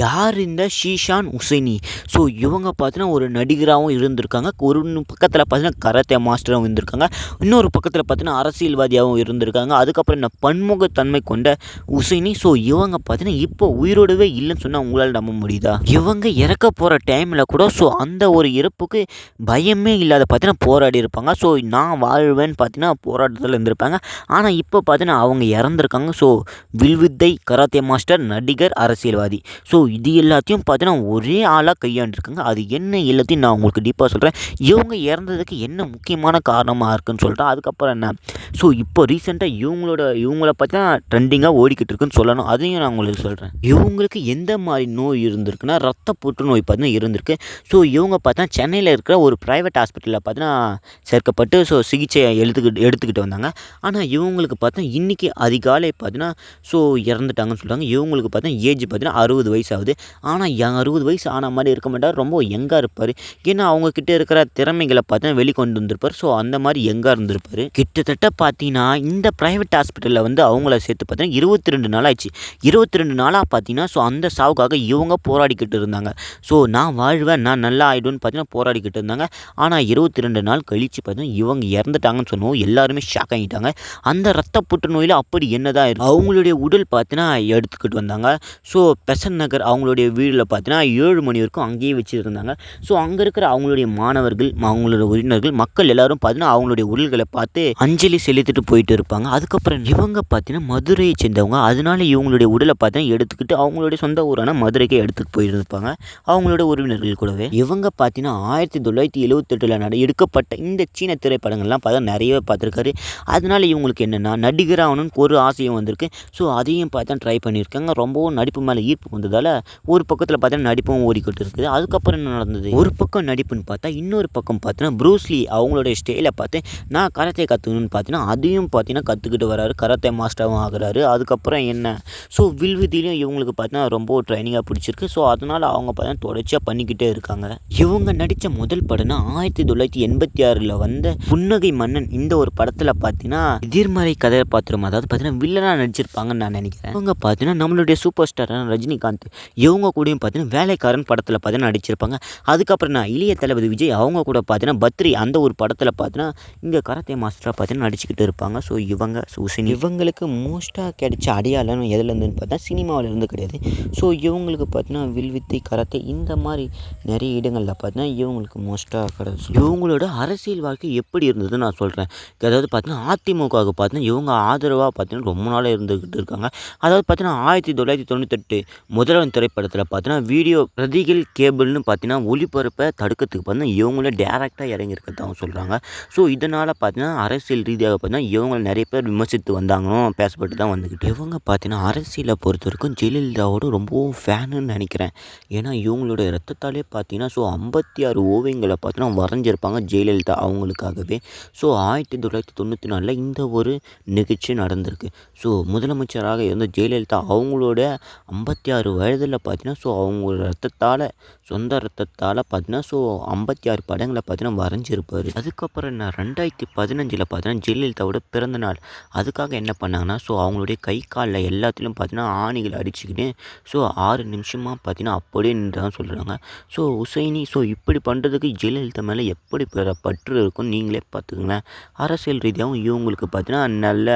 யார் இந்த ஷீஷான் உசைனி? ஸோ இவங்க பார்த்தீங்கன்னா ஒரு நடிகராகவும் இருந்திருக்காங்க. ஒரு பக்கத்தில் பார்த்தீங்கன்னா கராத்தே மாஸ்டராகவும் இருந்திருக்காங்க. இன்னொரு பக்கத்தில் பார்த்தீங்கன்னா அரசியல்வாதியாகவும் இருந்திருக்காங்க. அதுக்கப்புறம் இந்த பன்முகத்தன்மை கொண்ட உசைனி. ஸோ இவங்க பார்த்தீங்கன்னா இப்போ உயிரோடவே இல்லைன்னு சொன்னால் உங்களால் நம்ப முடியுதா? இவங்க இறக்க போகிற டைமில் கூட ஸோ அந்த ஒரு இறப்புக்கு பயமே இல்லாத பார்த்தீங்கன்னா போராடி இருப்பாங்க. ஸோ நான் வாழ்வேன்னு பார்த்தீங்கன்னா போராட்டத்தில் இருந்திருப்பாங்க. ஆனால் இப்போ பார்த்தீங்கன்னா அவங்க இறந்துருக்காங்க. ஸோ வில்வித்தை கராத்தே மாஸ்டர் நடிகர் அரசியல்வாதி. ஸோ இது எல்லாத்தையும் பார்த்தீங்கன்னா ஒரே ஆளாக கையாண்டுருக்காங்க. அது என்ன எல்லாத்தையும் நான் உங்களுக்கு டீப்பாக சொல்கிறேன் இவங்க இறந்ததுக்கு என்ன முக்கியமான காரணமாக இருக்குன்னு சொல்கிறேன் அதுக்கப்புறம் என்ன? ஸோ இப்போ ரீசெண்டாக இவங்களோட இவங்கள பற்றி தான் ட்ரெண்டிங்காக ஓடிக்கிட்டு இருக்குன்னு சொல்லணும். அதையும் நான் உங்களுக்கு சொல்கிறேன் இவங்களுக்கு எந்த மாதிரி நோய் இருந்திருக்குன்னா ரத்த புற்றுநோய் பார்த்தீங்கன்னா இருந்திருக்கு. ஸோ இவங்க பார்த்தா சென்னையில் இருக்கிற ஒரு ப்ரைவேட் ஹாஸ்பிட்டலில் பார்த்தீங்கன்னா சேர்க்கப்பட்டு ஸோ சிகிச்சை எடுத்துக்கிட்டு எடுத்துக்கிட்டு வந்தாங்க. ஆனால் இவங்களுக்கு பார்த்தா இன்றைக்கி அதிகாலை பார்த்தீங்கன்னா ஸோ இறந்துட்டாங்கன்னு சொல்கிறாங்க இவங்களுக்கு பார்த்தா ஏஜ் பார்த்தீங்கன்னா அறுபது வயசு ஆகுது ஆனால் அறுபது வயசு ஆன மாதிரி இருக்க மாட்டார். ரொம்ப யங்காக இருப்பார். ஏன்னா அவங்கக்கிட்ட இருக்கிற திறமைகளை பார்த்தீங்கன்னா வெளிக்கொண்டு வந்திருப்பார். ஸோ அந்த மாதிரி யங்காக இருந்திருப்பார். கிட்டத்தட்ட பார்த்தீங்கன்னா இந்த ப்ரைவேட் ஹாஸ்பிட்டலில் வந்து அவங்கள சேர்த்து பார்த்தீங்கன்னா இருபத்தி ரெண்டு நாள் ஆச்சு இருபத்தி ரெண்டு நாளாக பார்த்தீங்கன்னா ஸோ அந்த சாவுக்காக இவங்க போராடிக்கிட்டு இருந்தாங்க. ஸோ நான் வாழ்வேன் நான் நல்லா ஆகிடும்னு பார்த்தீங்கன்னா போராடிக்கிட்டு இருந்தாங்க. ஆனால் இருபத்தி ரெண்டு நாள் கழித்து பார்த்தீங்கன்னா இவங்க இறந்துட்டாங்கன்னு சொன்னோம் எல்லாருமே ஷாக் ஆகிட்டாங்க. அந்த ரத்த புற்றுநோயில் அப்படி என்னதான் இருக்கு அவங்களுடைய உடல் பார்த்தீங்கன்னா எடுத்துக்கிட்டு வந்தாங்க. ஸோ பெசன் நகர் அவங்களுடைய வீடில் பார்த்தீங்கன்னா ஏழு மணி வரைக்கும் அங்கேயே வச்சுருந்தாங்க. ஸோ அங்கே இருக்கிற அவங்களுடைய மாணவர்கள் அவங்களோட உறவினர்கள் மக்கள் எல்லாரும் பார்த்தீங்கன்னா அவங்களுடைய உடல்களை பார்த்து அஞ்சலி செலுத்திட்டு போயிட்டு இருப்பாங்க. அதுக்கப்புறம் இவங்க பார்த்தீங்கன்னா மதுரையை சேர்ந்தவங்க. அதனால இவங்களுடைய உடலை பார்த்தீங்கன்னா எடுத்துக்கிட்டு அவங்களுடைய சொந்த ஊரான மதுரைக்கே எடுத்துகிட்டு போயிருப்பாங்க அவங்களோட உறவினர்கள் கூடவே. இவங்க பார்த்தீங்கன்னா ஆயிரத்தி தொள்ளாயிரத்தி எழுவத்தெட்டில் நட எடுக்கப்பட்ட இந்த சீன திரைப்படங்கள்லாம் பார்த்தா நிறையவே பார்த்துருக்காரு அதனால இவங்களுக்கு என்னென்னா நடிகராகணும்னு ஒரு ஆசையும் வந்திருக்கு. ஸோ அதையும் பார்த்தா ட்ரை பண்ணியிருக்காங்க. ரொம்பவும் நடிப்பு மேலே ஈர்ப்பு வந்ததால் ஒரு பக்கத்தில் பார்த்தீங்கன்னா நடிப்பும் ஓடிக்கிட்டு இருக்குது. அதுக்கப்புறம் என்ன நடந்தது? ஒரு பக்கம் நடிப்புன்னு பார்த்தா இன்னொரு பக்கம் பார்த்தீங்கன்னா ப்ரூஸ்லி அவங்களுடைய ஸ்டைலை பார்த்து நான் கராத்தே கற்றுக்கணும்னு பார்த்தீங்கன்னா அதையும் பார்த்தீங்கன்னா கற்றுக்கிட்டு வராரு. கராத்தே மாஸ்டரும் ஆகிறாரு. அதுக்கப்புறம் என்ன? ஸோ வில்விதிலையும் இவங்களுக்கு பார்த்தீங்கன்னா ரொம்ப ட்ரைனிங்காக பிடிச்சிருக்கு. ஸோ அதனால் அவங்க பார்த்தீங்கன்னா தொடர்ச்சியாக பண்ணிக்கிட்டே இருக்காங்க. இவங்க நடித்த முதல் படம்னா ஆயிரத்தி தொள்ளாயிரத்தி எண்பத்தி ஆறில் வந்த புன்னகை மன்னன் இந்த ஒரு படத்தில் பார்த்தீங்கன்னா எதிர்மறை கதாபாத்திரம் அதாவது பார்த்தீங்கன்னா வில்லனாக நடிச்சிருப்பாங்கன்னு நான் நினைக்கிறேன். இவங்க பார்த்தீங்கன்னா நம்மளுடைய சூப்பர் ஸ்டாரான ரஜினிகாந்த். இவங்க கூடயும் பார்த்தீங்கன்னா வேலைக்காரன் படத்தில் பார்த்தீங்கன்னா நடிச்சிருப்பாங்க. அதுக்கப்புறம் நான் இளைய தளபதி விஜய் அவங்க கூட பார்த்தீங்கன்னா பத்ரி அந்த ஒரு படத்தில் பார்த்தீங்கன்னா இங்கே கராத்தே மாஸ்டராக பார்த்தீங்கன்னா நடிச்சுக்கிட்டு இருப்பாங்க. ஸோ இவங்க சூசன் இவங்களுக்கு மோஸ்ட்டாக கிடைச்ச அடையாளம் எதுலேருந்துன்னு பார்த்தா சினிமாவில் இருந்து கிடையாது. ஸோ இவங்களுக்கு பார்த்தீங்கன்னா வில்வித்தை கராத்தே இந்த மாதிரி நிறைய இடங்களில் பார்த்தீங்கன்னா இவங்களுக்கு மோஸ்ட்டாக கிடைச்சி இவங்களோட அரசியல் வாழ்க்கை எப்படி இருந்ததுன்னு நான் சொல்கிறேன் அதாவது பார்த்தீங்கன்னா அதிமுகவுக்கு பார்த்தீங்கன்னா இவங்க ஆதரவாக பார்த்தீங்கன்னா ரொம்ப நாளாக இருந்துக்கிட்டு இருக்காங்க. அதாவது பார்த்தீங்கன்னா ஆயிரத்தி தொள்ளாயிரத்தி தொண்ணூத்தெட்டு முதல்வன் திரைப்படத்தில் பார்த்தீங்கன்னா வீடியோ பிரதிகள் கேபிள்னு பார்த்தீங்கன்னா ஒளிபரப்பை தடுக்கிறதுக்கு பார்த்தீங்கன்னா இவங்களே டேரெக்டாக இறங்கியிருக்கிறதாகவும் சொல்கிறாங்க ஸோ இதனால் பார்த்தீங்கன்னா அரசியல் ரீதியாக பார்த்தீங்கன்னா இவங்களை நிறைய பேர் விமர்சித்து வந்தாங்களும் பேசப்பட்டு தான் வந்துக்கிட்டு இவங்க பார்த்தீங்கன்னா அரசியலை பொறுத்த வரைக்கும் ஜெயலலிதாவோட ரொம்பவும் ஃபேனுன்னு நினைக்கிறேன். ஏன்னா இவங்களோட ரத்தத்தாலே பார்த்தீங்கன்னா ஸோ ஐம்பத்தி ஆறு ஓவியங்களை பார்த்தீங்கன்னா வரைஞ்சிருப்பாங்க ஜெயலலிதா அவங்களுக்காகவே. ஸோ ஆயிரத்தி தொள்ளாயிரத்தி தொண்ணூற்றி நாலில் இந்த ஒரு நிகழ்ச்சி நடந்திருக்கு. ஸோ முதலமைச்சராக இருந்த ஜெயலலிதா அவங்களோட ஐம்பத்தி ஆறு எழுதல பார்த்தீங்கன்னா ஸோ அவங்களோட ரத்தத்தால் சொந்த ரத்தத்தால் பார்த்தீங்கன்னா ஸோ ஐம்பத்தி ஆறு படங்களை பார்த்தீங்கன்னா வரைஞ்சிருப்பார். அதுக்கப்புறம் என்ன ரெண்டாயிரத்தி பதினஞ்சில் பார்த்தீங்கன்னா ஜெயலலிதாவோட பிறந்த நாள். அதுக்காக என்ன பண்ணாங்கன்னா ஸோ அவங்களுடைய கை காலில் எல்லாத்துலேயும் பார்த்தீங்கன்னா ஆணிகள் அடிச்சுக்கிட்டு ஸோ ஆறு நிமிஷமாக பார்த்தீங்கன்னா அப்படியே நின்றுதான் சொல்கிறாங்க ஸோ உசைனி ஸோ இப்படி பண்ணுறதுக்கு ஜெயலலிதா மேலே எப்படி பற்று இருக்கும்? நீங்களே பார்த்துக்கங்களேன். அரசியல் ரீதியாகவும் இவங்களுக்கு பார்த்தீங்கன்னா நல்ல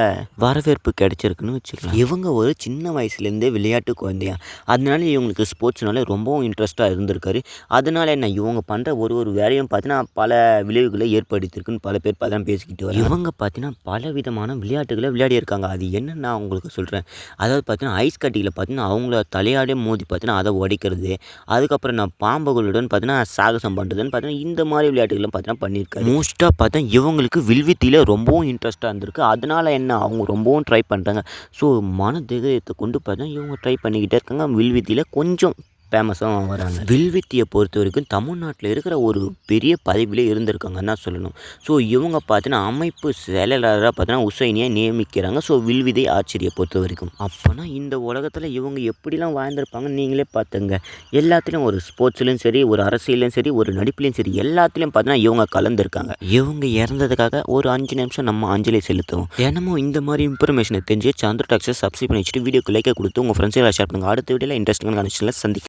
வரவேற்பு கிடைச்சிருக்குன்னு வச்சுக்கலாம். இவங்க ஒரு சின்ன வயசுலேருந்தே விளையாட்டு குழந்தையா. அதனால இவங்களுக்கு ஸ்போர்ட்ஸ்னால ரொம்பவும் இன்ட்ரெஸ்ட்டாக இருந்திருக்காரு. அதனால என்ன இவங்க பண்ணுற ஒரு ஒரு வேலையும் பார்த்தீங்கன்னா பல விளைவுகளை ஏற்படுத்தியிருக்குன்னு பல பேர் பார்த்தா பேசிக்கிட்டு வர இவங்க பார்த்தீங்கன்னா பல விதமான விளையாட்டுகளை விளையாடி இருக்காங்க. அது என்னன்னு நான் உங்களுக்கு சொல்கிறேன் அதாவது பார்த்தீங்கன்னா ஐஸ் கட்டியில் பார்த்தீங்கன்னா அவங்கள தலையாடே மோதி பார்த்தீங்கன்னா அதை உடைக்கிறது. அதுக்கப்புறம் நான் பாம்புகளுடன் பார்த்தீங்கன்னா சாகசம் பண்ணுறதுன்னு பார்த்தீங்கன்னா இந்த மாதிரி விளையாட்டுகளும் பார்த்தீங்கன்னா பண்ணியிருக்காரு. மோஸ்ட்டாக பார்த்தா இவங்களுக்கு வில்வித்தியில் ரொம்பவும் இன்ட்ரெஸ்ட்டாக இருந்திருக்கு. அதனால என்ன அவங்க ரொம்பவும் ட்ரை பண்ணுறாங்க ஸோ மன தைரியத்தை கொண்டு பார்த்தா இவங்க ட்ரை பண்ணிக்கிட்டே இருக்காங்க. வில்வித்தியில் கொஞ்சம் ஃபேமஸாக வராங்க வில்வித்தியை பொறுத்த வரைக்கும் தமிழ்நாட்டில் இருக்கிற ஒரு பெரிய பதவியிலே இருந்திருக்காங்கன்னு தான் சொல்லணும். ஸோ இவங்க பார்த்தீங்கன்னா அமைப்பு செயலாளராக பார்த்தீங்கன்னா உசைனியை நியமிக்கிறாங்க. ஸோ வில்விதை ஆச்சரியை பொறுத்த வரைக்கும். அப்போனா இந்த உலகத்தில் இவங்க எப்படிலாம் வாழ்ந்திருப்பாங்க நீங்களே பார்த்துங்க. எல்லாத்துலேயும் ஒரு ஸ்போர்ட்ஸ்லேயும் சரி ஒரு அரசியலையும் சரி ஒரு நடிப்புலையும் சரி எல்லாத்துலேயும் பார்த்தீங்கன்னா இவங்க கலந்துருக்காங்க. இவங்க இறந்ததுக்காக ஒரு அஞ்சு நிமிஷம் நம்ம அஞ்சலி செலுத்துவோம். தினமும் இந்த மாதிரி இன்ஃபர்மேஷனை தெரிஞ்சு சந்திர டாக்ஸை சப்ஸ்கிரைப் பண்ணி வச்சுட்டு வீடியோக்கு லைக்கை கொடுத்து உங்கள் ஃப்ரெண்ட்ஸை ஷேர் பண்ணுங்கள் அடுத்த வீடியோவில் இன்ட்ரெஸ்டிங்கான கனெக்ஷனில் சந்திக்கும்